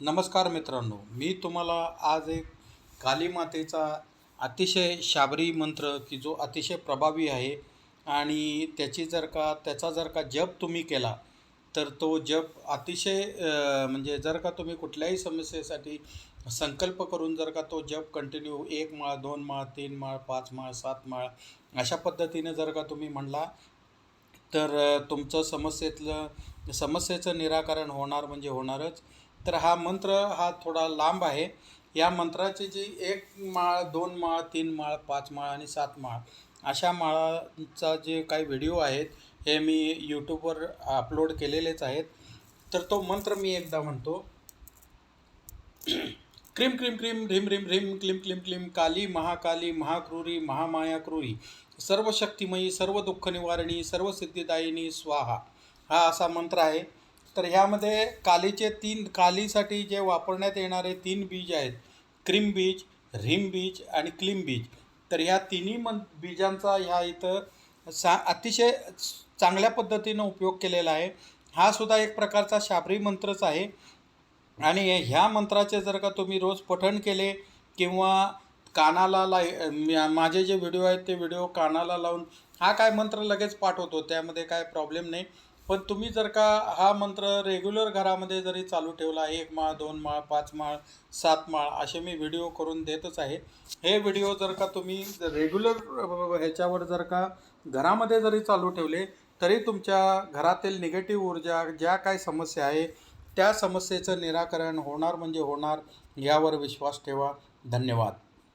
नमस्कार मित्रांनो मी तुम्हाला आज एक काली मातेचा अतिशय शाबरी मंत्र की जो अतिशय प्रभावी आहे आणि त्याची जर का त्याचा जर का जप तुम्ही केला तर तो जप अतिशय म्हणजे जर का तुम्ही कुठल्याही समस्येसाठी संकल्प करून जर का तो जप कंटिन्यू एक माळ दोन माळ तीन माळ पाच माळ सात माळ अशा पद्धतीने जर का तुम्ही म्हणला तर तुमचं समस्येतलं समस्येचं निराकरण होणार म्हणजे होणारच. तर हा मंत्र हा थोडा लांब आहे. या मंत्राची जी एक माळ दोन माळ तीन माळ पाच माळ आणि सात माळ अशा माळांचा जे काही व्हिडिओ आहेत हे मी यूट्यूबवर अपलोड केलेलेच आहेत. तर तो मंत्र मी एकदा म्हणतो. क्रीम क्रीम क्रीम ह्रीम ह्रीम ह्रीम क्लीम क्लीम क्लीम काली महाकाली महाक्रूरी महामाया क्रूरी सर्व शक्तिमयी सर्व दुःख निवारणी सर्व सिद्धिदायिनी स्वाहा. हा असा मंत्र आहे. तर ह्यामध्ये कालीचे तीन कालीसाठी जे वापरण्यात येणारे तीन बीज आहेत. क्रीम बीज रिम बीज आणि क्लीम बीज. तर ह्या तिन्ही मन बीजांचा ह्या इथं सा अतिशय चांगल्या पद्धतीनं उपयोग केलेला आहे. हा सुद्धा एक प्रकारचा शाबरी मंत्रच आहे. आणि ह्या मंत्राचे जर का तुम्ही रोज पठण केले किंवा कानाला लाय माझे जे व्हिडिओ आहेत ते व्हिडिओ कानाला लावून हा काय मंत्र लगेच पाठवतो त्यामध्ये काय प्रॉब्लेम नाही. पण तुम्ही जर का हा मंत्र रेग्युलर घरामध्ये जरी चालू ठेवला एक माळ दोन माळ पाच माळ सात माळ असे मी व्हिडिओ करून देतच आहे. हे व्हिडिओ जर का तुम्ही रेग्युलर ह्याच्यावर जर का घरामध्ये जरी चालू ठेवले तरी तुमच्या घरातील निगेटिव्ह ऊर्जा ज्या काय समस्या आहे त्या समस्येचं निराकरण होणार म्हणजे होणार यावर विश्वास ठेवा. धन्यवाद.